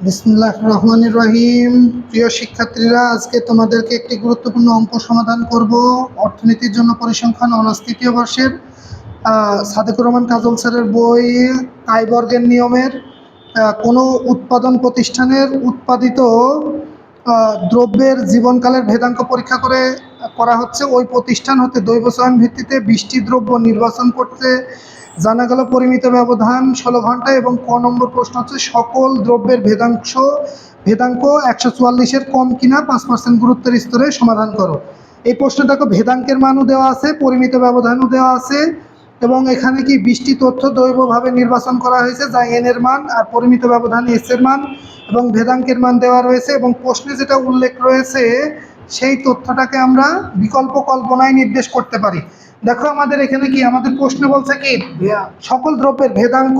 বিসমুল্লাহ রহমানির রহিম। প্রিয় শিক্ষার্থীরা, আজকে তোমাদেরকে একটি গুরুত্বপূর্ণ অঙ্ক সমাধান করব। অর্থনীতির জন্য পরিসংখ্যান অনার্স তৃতীয় বর্ষের সাদেকুর রহমান কাজল স্যারের বই আইবর্গের নিয়মের কোনো উৎপাদন প্রতিষ্ঠানের উৎপাদিত দ্রব্যের জীবনকালের ভেদাঙ্ক পরীক্ষা করে করা হচ্ছে। ওই প্রতিষ্ঠান হতে দৈব চয়ন ভিত্তিতে বৃষ্টি দ্রব্য নির্বাচন করতে জানা গেল পরিমিত ব্যবধান ষোলো ঘণ্টা এবং ক নম্বর প্রশ্ন হচ্ছে, সকল দ্রব্যের ভেদাংশ ভেদাঙ্ক একশো চুয়াল্লিশের কম কিনা পাঁচ পার্সেন্ট গুরুত্বের স্তরে সমাধান করো। এই প্রশ্নে দেখো ভেদাঙ্কের মানও দেওয়া আছে, পরিমিত ব্যবধানও দেওয়া আছে এবং এখানে কি বৃষ্টি তথ্য দৈবভাবে নির্বাচন করা হয়েছে, যা এন এর মান আর পরিমিত ব্যবধান এস এর মান এবং ভেদাঙ্কের মান দেওয়া রয়েছে এবং প্রশ্নে যেটা উল্লেখ রয়েছে, সেই তথ্যটাকে আমরা বিকল্প কল্পনায় নির্দেশ করতে পারি। দেখো আমাদের এখানে কি? আমাদের প্রশ্ন বলছে কি? সকল দ্রব্যের ভেদাঙ্ক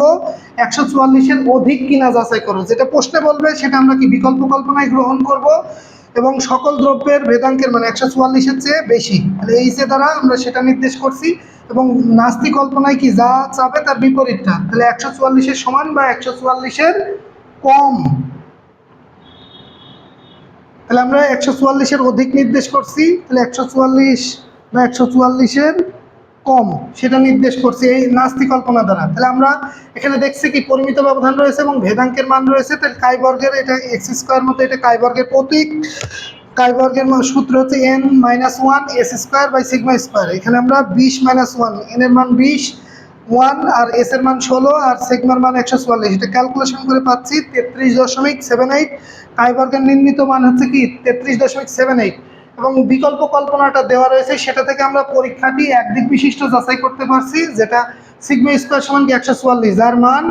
একশো চুয়াল্লিশের অধিক কিনা যাচাই করো। যেটা প্রশ্নে বলবে, সেটা আমরা কি বিকল্প কল্পনায় গ্রহণ করব? এবং সকল দ্রব্যের ভেদাঙ্কের মানে একশো চুয়াল্লিশের চেয়ে বেশি। তাহলে এই যে দ্বারা আমরা সেটা নির্দেশ করছি। এবং নাস্তি কল্পনায় কি যা চাবে তার বিপরীতটা। তাহলে একশো চুয়াল্লিশের সমান বা একশো চুয়াল্লিশের কম? তাহলে আমরা একশো চুয়াল্লিশের অধিক নির্দেশ করছি। তাহলে একশো চুয়াল্লিশ বা একশো চুয়াল্লিশের কম, সেটা নির্দেশ করছি এই নাস্তি কল্পনা দ্বারা। তাহলে আমরা এখানে দেখছি কি পরিমিত ব্যবধান রয়েছে এবং ভেদাঙ্কের মান রয়েছে, তাহলে কাইবর্গের এটা এক্স স্কোয়ার মতো এটা কাইবর্গের প্রতীক। কাইবর্গের সূত্র হচ্ছে N minus one S square by sigma square. এখানে আমরা বিশ মাইনাস ওয়ান এন এর মান বিশ ওয়ান আর এস এর মান ষোলো আর সিগমার মান একশো চুয়াল্লিশ। এটা ক্যালকুলেশন করে পাচ্ছি তেত্রিশ দশমিক সেভেন এইট কাইবর্গের নির্মিত মান হচ্ছে কি তেত্রিশ দশমিক সেভেন এইট এবং বিকল্প কল্পনাটা দেওয়া রয়েছে, সেটা থেকে আমরা পরীক্ষাটি একদিক বিশিষ্ট যাচাই করতে পারছি, যেটা সিগমা স্কোয়ার সমান কি একশো চুয়াল্লিশ, যার মান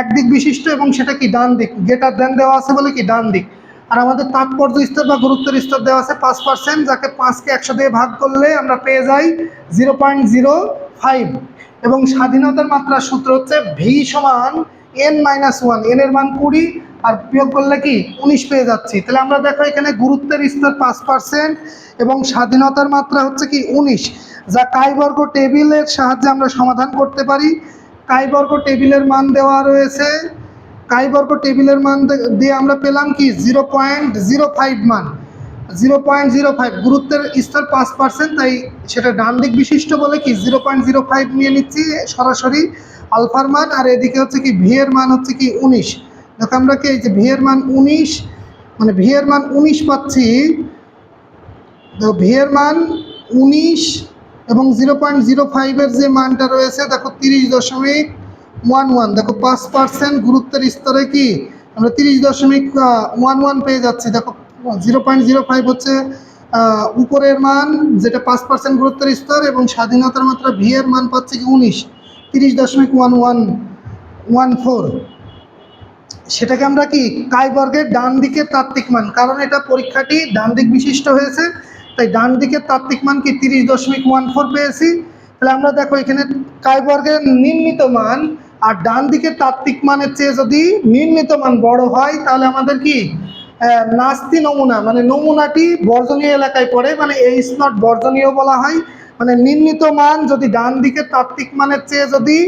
একদিক বিশিষ্ট এবং সেটা কি ডান দিক গেটার দেন দেওয়া আছে বলে কি ডান দিক। আর আমাদের তাৎপর্য স্তর বা গুরুত্বের স্তর দেওয়া আছে পাঁচ পার্সেন্ট যাকে পাঁচকে একশো দিয়ে ভাগ করলে আমরা পেয়ে যাই জিরো পয়েন্ট জিরো ফাইভ। এবং স্বাধীনতার মাত্রার সূত্র হচ্ছে ভি সমান এন মাইনাস ওয়ান, এন এর মান কুড়ি আর বিয়োগ করলে কি উনিশ পেয়ে যাচ্ছি। তাহলে আমরা দেখো এখানে গুরুত্বের স্তর পাঁচ পার্সেন্ট এবং স্বাধীনতার মাত্রা হচ্ছে কি উনিশ। যা কাইবর্গ টেবিলের সাহায্যে আমরা সমাধান করতে পারি। কাইবর্গ টেবিলের মান দেওয়া রয়েছে। কাইবর্গ টেবিলের মান দিয়ে আমরা পেলাম কি জিরো পয়েন্ট জিরো ফাইভ মান। জিরো পয়েন্ট জিরো ফাইভ গুরুত্বের স্তর পাঁচ পার্সেন্ট তাই সেটা ডান দিক বিশিষ্ট বলে কি জিরো পয়েন্ট জিরো ফাইভ নিয়ে নিচ্ছি সরাসরি আলফার মান, আর এদিকে হচ্ছে কি ভি এর মান হচ্ছে কি উনিশ। দেখো আমরা কি এই যে ভি এর মান উনিশ মানে ভি এর মান উনিশ পাচ্ছি দেখো ভি এর মান উনিশ এবং জিরো পয়েন্ট জিরো ফাইভের যে মানটা রয়েছে, দেখো তিরিশ দশমিক ওয়ান ওয়ান, দেখো পাঁচ পার্সেন্ট গুরুত্বের স্তরে কি? আমরা তিরিশ দশমিক ওয়ান ওয়ান পেয়ে যাচ্ছি, দেখো জিরো পয়েন্ট জিরো ফাইভ হচ্ছে উপরের মান যেটা পাঁচ পার্সেন্ট গুরুত্বের স্তর এবং স্বাধীনতার মাত্রা ভি এর মান পাচ্ছে কি উনিশ, তিরিশ দশমিক ওয়ান ওয়ান ওয়ান ফোর। সেটাকে আমরা কি কাইবর্গের ডান দিকের তাত্ত্বিক মান? কারণ এটা পরীক্ষাটি ডান দিক বিশিষ্ট হয়েছে, তাই ডান দিকের তাত্ত্বিক মান কি তিরিশ দশমিক ওয়ান ফোর পেয়েছি? তাহলে আমরা দেখো এখানে কাইবর্গের নির্মিত মান আর ডান দিকের তাত্ত্বিক মানের চেয়ে যদি নির্মিত মান বড় হয়, তাহলে আমাদের কি নাস্তি নমুনা মানে নমুনাটি বর্জনীয় এলাকায় পড়ে মানে এইচ নট বর্জনীয় বলা হয়। মানে নির্মিত মান যদি ডান দিকের তাত্ত্বিক মানের চেয়ে যদি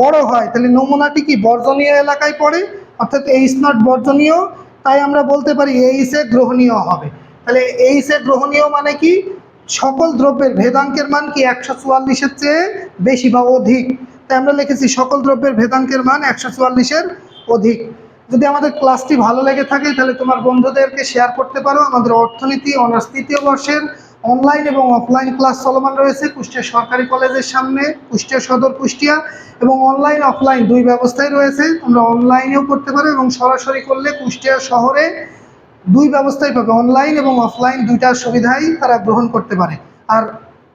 বড় হয়, তাহলে নমুনাটি কি বর্জনীয় এলাকায় পড়ে? অর্থাৎ এইচ নট বর্জনীয়, তাই আমরা বলতে পারি এইচ এ গ্রহণীয় হবে। তাহলে এইচ এ গ্রহণীয় মানে কি? সকল দ্রব্যের ভেদাঙ্কের মান কি একশো চুয়াল্লিশের চেয়ে বেশি বা অধিক? তাই আমরা লিখেছি সকল দ্রব্যের ভেদাঙ্কের মান একশো চুয়াল্লিশের অধিক। যদি আমাদের ক্লাসটি ভালো লেগে থাকে, তাহলে তোমার বন্ধুদেরকে শেয়ার করতে পারো। আমাদের অর্থনীতি অনার্স তৃতীয় বর্ষের অনলাইন এবং অফলাইন ক্লাস চলমান রয়েছে কুষ্টিয়া সরকারি কলেজের সামনে, কুষ্টিয়া সদর কুষ্টিয়া, এবং অনলাইন, অফলাইন দুই ব্যবস্থাই রয়েছে। তোমরা অনলাইনেও করতে পারো এবং সরাসরি করলে কুষ্টিয়া শহরে দুই ব্যবস্থাই পাবে, অনলাইন এবং অফলাইন দুইটার সুবিধাই তারা গ্রহণ করতে পারে। আর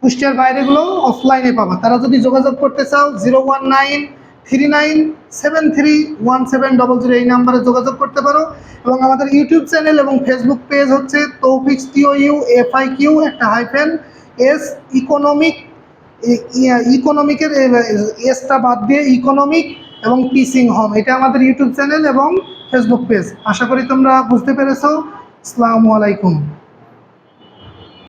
কুষ্টিয়ার বাইরেগুলো অফলাইনে পাবা। তারা যদি যোগাযোগ করতে চাও, zero one nine three nine seven three one seven double zero এই নাম্বারে যোগাযোগ করতে পারো। এবং আমাদের ইউটিউব চ্যানেল এবং ফেসবুক পেজ হচ্ছে তৌফিক্স T O U F I Q একটা হাইফেন, এস ইকোনমিক ইকোনমিকের এসটা বাদ দিয়ে ইকোনমিক এবং পিসিং হোম। এটা আমাদের ইউটিউব চ্যানেল এবং ফেসবুক পেজ। আশা করি তোমরা বুঝতে পেরেছ। আসসালামু আলাইকুম।